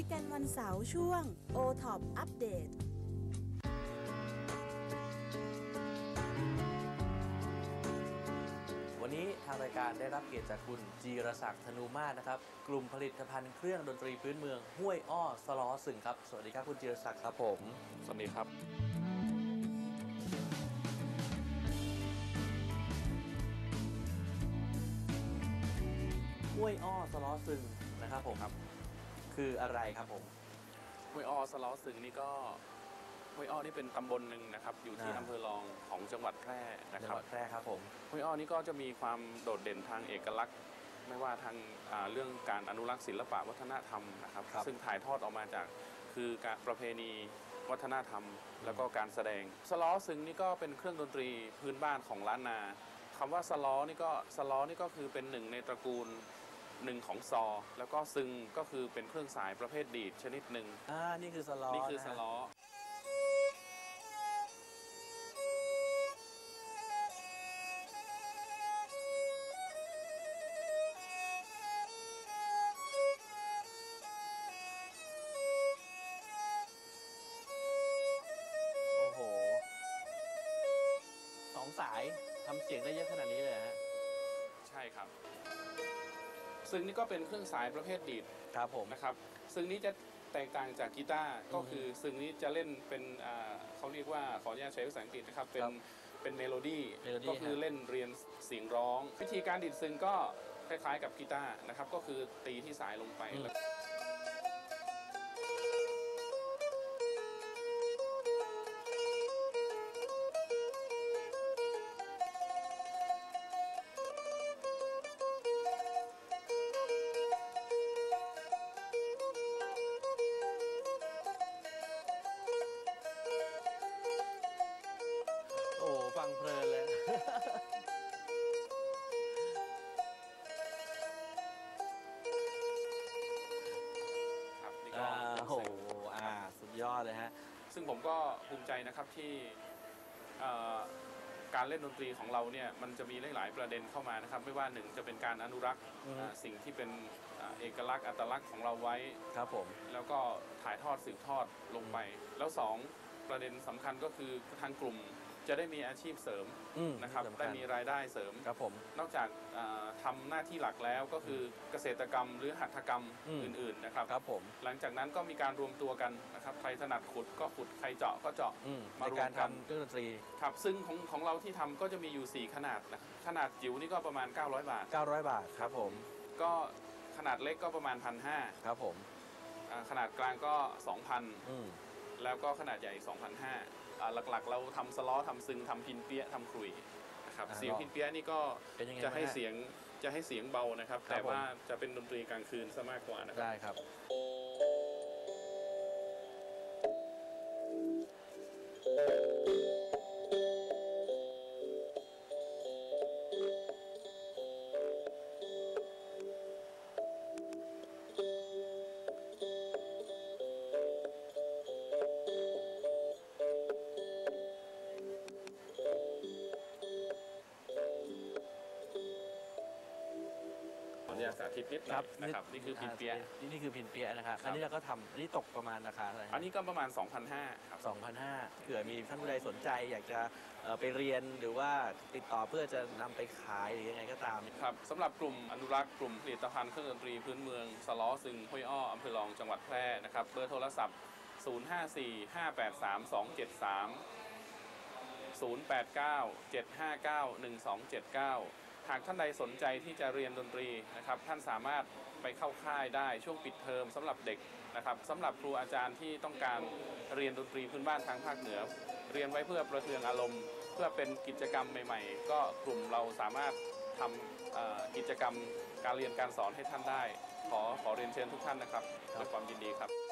ยกันวันเสาร์ช่วง o t o p อัปเดตวันนี้ทางรายการได้รับเกียรติจากคุณจีรศักดิ์ธนูมาศนะครับ กลุ่มผลิตภัณฑ์เครื่องดนตรีพื้นเมืองห้วยอ้อสล้อสึงครับ สวัสดีครับคุณจีรศักดิ์ครับผม สวัสดีครับ ห้วยอ้อสล้อสึงนะครับผม ครับคืออะไรครับผมห้วยอ้อสล้อสึงนี่ก็ห้วยอ้อนี่เป็นตำบลหนึ่งนะครับ อยู่ที่อ่าอำเภอรองของจังหวัดแพร่นะจังครัหบวัดแพร่ครับผม ห้วยอ้อนี่ก็จะมีความโดดเด่นทางเอกลักษณ์ ไม่ว่าทางอ่าเรื่องการอนุรักษ์ศิลปะวัฒนธรรมนะครับ ครับ ซึ่งถ่ายทอดออกมาจากคือการประเพณีวัฒนธรรม แล้วก็การแสดงสล้อซึงนี่ก็เป็นเครื่องดนตรีพื้นบ้านของล้านนาคำว่าสล้อนี่ก็สล้อนี่ก็คือเป็นหนึ่งในตระกูล หนึ่งของซอ แล้วก็ซึงก็คือเป็นเครื่องสายประเภทดีดชนิดหนึ่งอ่านี่คือสล้อนี่คือสนะฮะล้อ โอ้โหสองสายทำเสียงได้เยอะขนาดนี้เลยเหรอฮะใช่ครับ ซึ่งนี่ก็เป็นเครื่องสายประเภทดีดครับผม นะครับ ซึ่งนี้จะแตกต่างจากกีตาร์ก็คือซึ่งนี้จะเล่นเป็นอ่าเขาเรียกว่าขออนุญาตใช้ภาษาอังกฤษนะครับ เป็นครับเป็นเมโลดี้ melody ก็คือฮะเล่นเรียนเสียงร้อง วิธีการดีดซึ่งก็คล้ายๆกับกีตาร์นะครับ ก็คือตีที่สายลงไปแล้ว งเพลินเลย ครับนี่ก็อ่าเป็นโอ้โหซึ่งอ่า สุดยอดเลยฮะ ซึ่งผมก็ภูมิใจนะครับที่เอ่อการเล่นดนตรีของเราเนี่ยมันจะมีหลายๆประเด็นเข้ามานะครับ ไม่ว่าหนึ่งจะเป็นการอนุรักษ์อือฮึ อ่าสิ่งที่เป็นอ่าเอกลักษณ์อัตลักษณ์ของเราไว้ ครับผม แล้วก็ถ่ายทอดสืบทอดลงไป แล้วสองประเด็นสำคัญก็คือทางกลุ่ม จะได้มีอาชีพเสริมอืมนะครับสำคัญ ได้มีรายได้เสริม ครับผม นอกจากอ่าทำหน้าที่หลักแล้วก็คือเกษตรกรรมหรือหัตถกรรมอืม อื่นๆนะครับ ครับผม หลังจากนั้นก็มีการรวมตัวกันนะครับใครถนัดขุดก็ขุดใครเจาะก็เจาะอืมมาในรวการมกันทำเครื่องดนตรี ครับซึ่งของของเราที่ทำก็จะมีอยู่ 4 ขนาดนะขนาดจิ๋วนี่ก็ประมาณ 900 บาท 900 บาทครับผม ก็ขนาดเล็กก็ประมาณ 1 5 0ครับผม0ขนาดกลางก็2,000อืมแล้วก็ขนาดใหญ่ 2,500อ่า หลักๆ เราทำสล้อทำซึงทำพินเปียะทำขลุยนะครับอ่าเสียงพินเปียะนี่ก็เป็นยังไงจะให้บ้างฮะเสียงจะให้เสียงเบานะครับครับแต่ผมว่าจะเป็นดนตรีกลางคืนซะมากกว่านะครับได้ครับ ขออนุญาตสาธิตนิดหน่อยนะครับนี่คือพินเปียะนี่นี่คือพินเปียะนะครับครับอันนี้เราก็ทำอันนี้ตกประมาณราคาอะไรฮะอันนี้ก็ประมาณ 2,500ครับ2,500เผื่อมีท่านผู้ใดสนใจอยากจะเอ่อไปเรียนหรือว่าติดต่อเพื่อจะนำไปขายหรือยังไงก็ตามครับสำหรับกลุ่มอนุรักษ์กลุ่มผลิตภัณฑ์เครื่องดนตรีพื้นเมืองสล้อซึงห้วยอ้ออำเภอรองจังหวัดแพร่นะครับเบอร์โทรศัพท์ 054 583 หากท่านใดสนใจที่จะเรียนดนตรีนะครับท่านสามารถไปเข้าค่ายได้ช่วงปิดเทอมสำหรับเด็กนะครับสำหรับครูอาจารย์ที่ต้องการเรียนดนตรีพื้นบ้านทางภาคเหนือ เรียนไว้เพื่อประเทืองอารมณ์ เพื่อเป็นกิจกรรมใหม่ ๆ ก็กลุ่มเราสามารถทำกิจกรรมการเรียนการสอนให้ท่านได้ ขอขอเรียนเชิญทุกท่านนะครับด้วยความยินดีครับ